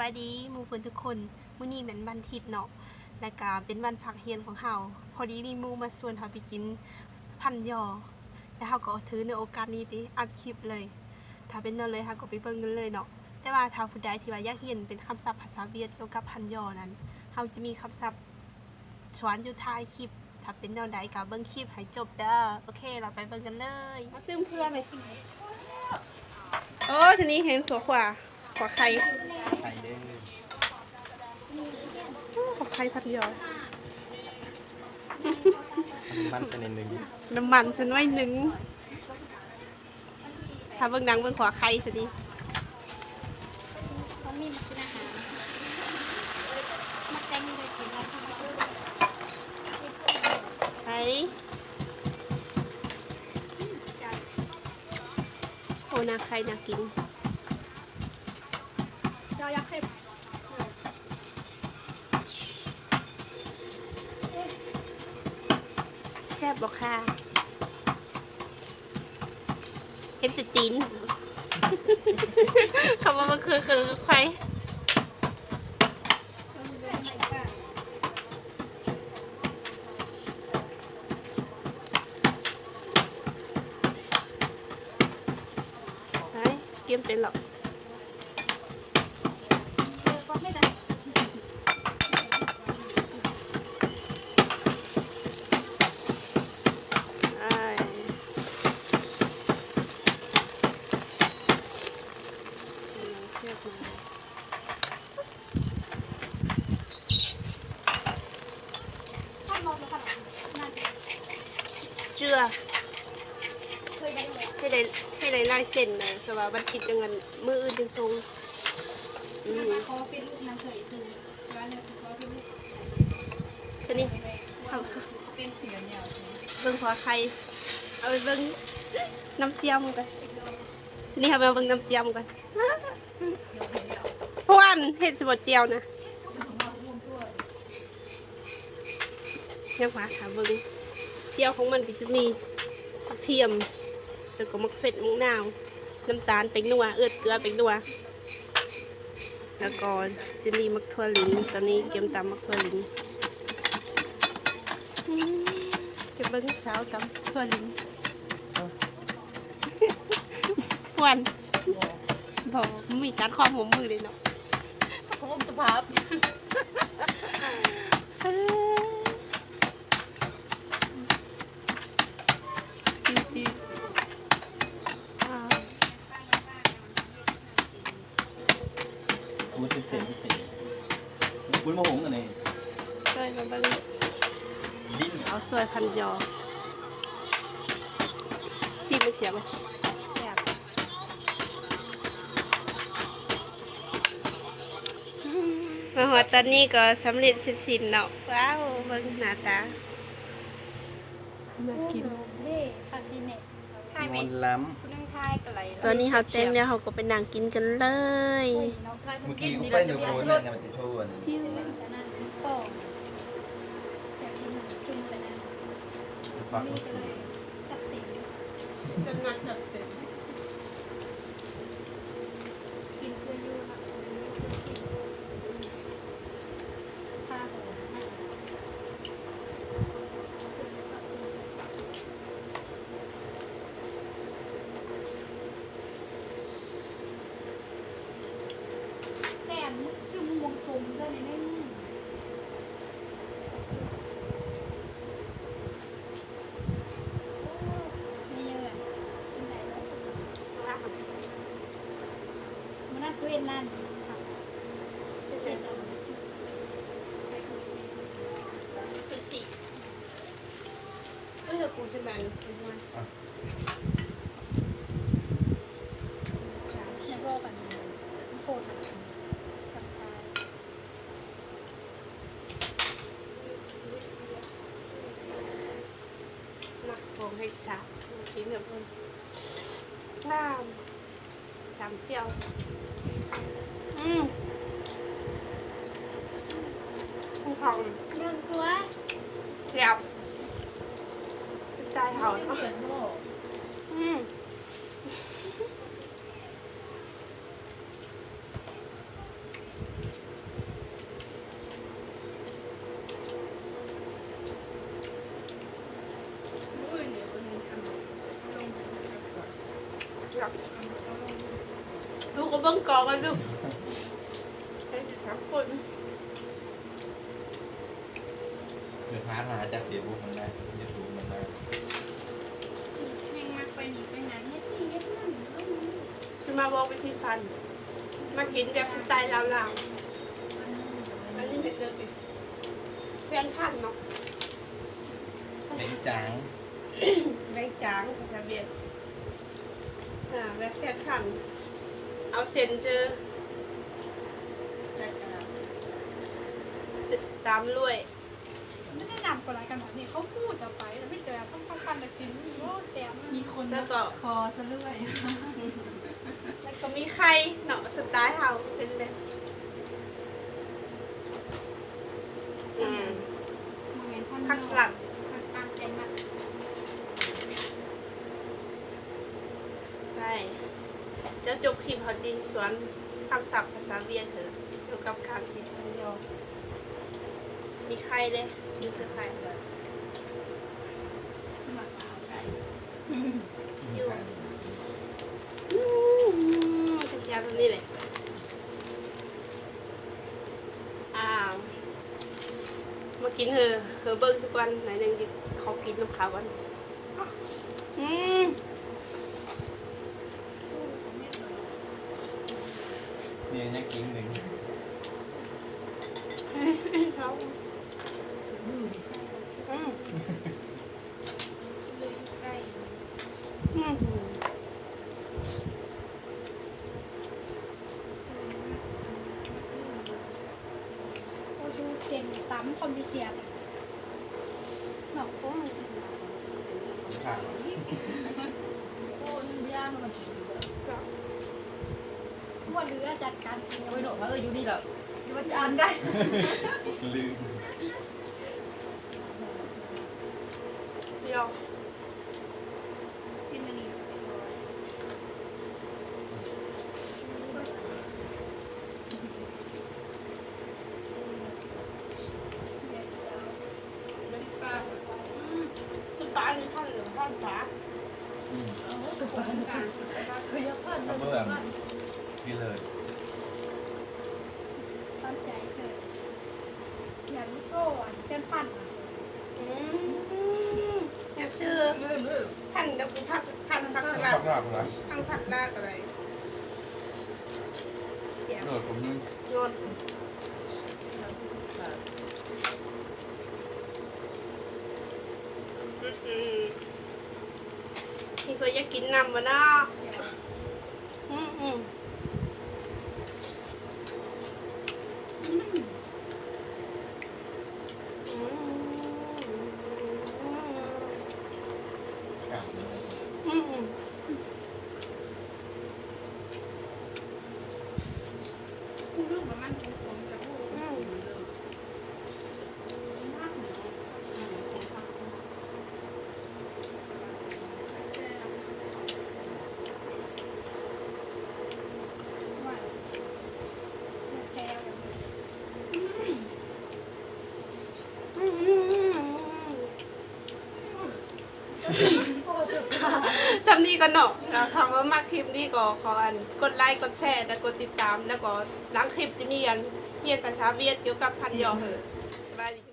บายดีหมู่เพื่อนทุกคนมื้อนี้เป็นวันอาทิตย์เนาะและก็เป็นวันพักเรียนของเฮาพอดีมีหมู่มาชวนเฮาไปกินพันยอแล้วเฮาก็ถือในโอกาสนี้ไปอัดคลิปเลย ถ้าเป็นนั่นเลยเฮาก็ไปเบิ่งกันเลยเนาะแต่ว่าถ้าผู้ใดที่ว่าอยากเรียนเป็นคำศัพท์ภาษาเวียดเกี่ยวกับพันยอนั้นเฮาจะมีคำศัพท์สอนอยู่ท้ายคลิป ถ้าเป็นแนวใดก็เบิ่งคลิปให้จบเด้อโอเค เราไปเบิ่งกันเลยมาตื้มเพื่อไหมโอ้ทีนี้เห็นหัวขวาขวาใคร ไข่เด้งขวาใครพันยอมันชนิดหนึ่งน้ำมันฉันไว้หนึ่งถ้าเบิ่งหนังเบิ่งขวาใครสิดิเขามีมากินอาหารมาแจ้งเลยกินแล้วค่ะใครโอ้นาใครนากิน จอยักษ์เข็บแซ่บบอกค่ะเห็นแต่ตีนคำว่ามันคือคือใครไหนเกมเป็นหรอกก็ไม่ได้ ไอ้เทียบมา ถ้ามองดูขนาดนั่น เจือเคยได้เลยให้ได้ให้ได้ลายเส้นนะสว่าบันทิดจังเงินมืออื่นจังทรงอืมเขาเป็นลูกนางเสยคือร้านเนี่ยคือเขาเป็นลูกชนิดเอาเป็นเสียเนี่ยเบิ่งหัวใครเอาไปเบิ่งน้ำเจียมกันชนิดเอาไปเบิ่งน้ำเจียมกันพวนเห็ดสบดเจียวนะ ยังหวาถามเบิ่งเจียวของมันก็จะมีกระเทียมแล้วก็มะเฟ็ดมะนาว น้ำตาลเป็นนัวเอือดเกลือเป็นนัวแล้วก็จะมีมักทั่วลินตอนนี้เกมตำมักทั่วลินอืมเก็บเบิ้งสาวตำทั่วลินพวนบอกมีการความหัวมือเลยเนาะเขาอุ้มสภาพ เอ้ยดีๆอ่า มันเป็นเศษพิเศษคุณมาหงกันเอง เอ้ยมาเบิ้งดิ้นเอาสวยพันยอซีมันเสียไหมเสียบมาหัวตอนนี้ก็สำเร็จเสร็จสิ้นเนาะว้าวเบิ่งหน้าตาน่ากินเด้คาดิเนตทายไหมมันล้คุณนั่งทายกันไรตอนนี้เขาเต้นแล้วเขาก็ไปนั่งกินกันเลยน้องทายำทุเมื่กอกิกี้นกูนี่ไปเราเดี๋จะยวมีโกอันตรเนี่ยสมันจะโชว์จิ้วจากนั้นป่องจากที่มันจุ่มไปนั้น ปักมีกันเลยจับติดจัดงานจัดเสร็จกินเพื่อนยูค่ะข้าวให้แต่ซึมวงซุมซะนิดนึงนี่เยอะมั นน่าตัวเองนั่นค่ะเป็นอะไรซิสซูชิก็เธอกูใช่ไหมแล้วก็แบบโฟนสำคัญนักของให้สาวกินแบบนี้งามจำเจียว อืมภูเขาเรื่องตัวเสียบจะตายเห่าเนาะอืม ก็ เบิ่งกองกันลูกให้ครับคนเดี๋ยวพาหาจากเดี๋ยวบุกมันได้เดี๋ยวดูมันได้แม่งมักไปหนีไปไหนเฮ็ดนี่เฮ็ดนั่นก็มีจะมาบอกวิธีฟัน มากินแบบสไตล์ลาวๆอันนี้เผ็ดเลยดิเพื่อนพันเนาะเป็นจางได้จางภาษาเวียดอ่าแบบเพื่อนพัน เอาเซนเจอแล้วก็ตามด้วยไม่ได้นำคนไรกันแบบนี้เขาพูดเอาไปแล้วไม่เจอต้องฟังฟันเลยกินโอ้แต้มมีคนแล้วก็คอซะเรื่อยแล้วก็มีไข่เนาะสไตล์เฮาเป็นแบบอืมโมเมนต์ท่อนผักสลัดผักตามใจมากได้เจ้าจบคลิปเขาดีสวนคำศัพท์ภาษาเวียดเถอะเกี่ยวกับการกินพันยอมีไข่เลยนี่คือไข่หมักเอาไก่อยู่กระเชียบแบบนี้เลยอ้าวมากินเถอะเถอเบิ้งสักวันไหนหนึ่งที่เขากินลูกค้าวันอืม เนี่ยังกิ้งหนึ่งเขามืออืมเลยไก่อืมโอ้ชูเสียงตั้มคอมเสียบเนาะอืมค่ะโอ้ยย่ามัน ก็ว่าเรือจัดการกินเอาไปหนกว่าเอออยู่นี่แหละจะมาจานได้ลืม เดียว กินอันนี้สักหน่อย เป็นปลาอืมคือปลาในท่อนเหลืองท่อนฟ้า อืม เอาตัวปลาการเฮ้ยยักษ์พันยักษ์พัน พี่เลยตั้งใจเลยอย่างนี้ก็อันเป็นฟันอืมแค่ชื่อพันเดี๋ยวกูพักพันพักสลัอดบมากเลยพังผัดลาดอะไร เสียงโดดผมนึงโยนอืมนี่เคยอยากกินน้ำมาเนาะอืมอืมอืม อะ อืมอืม ลูกมันเป็นผมจะพูด อืม มากหน่อยว่าแซ่บ อืมสำ นีก็เนาะแล้วคำว่ามาคลิปนี้ก็ขออันกดไลค์กดแชร์และกดติดตาม แล้วก็หลังคลิปจะมีอันเรียนภาษาเวียดเกี่ยวกับพันยอเหอะสบายดี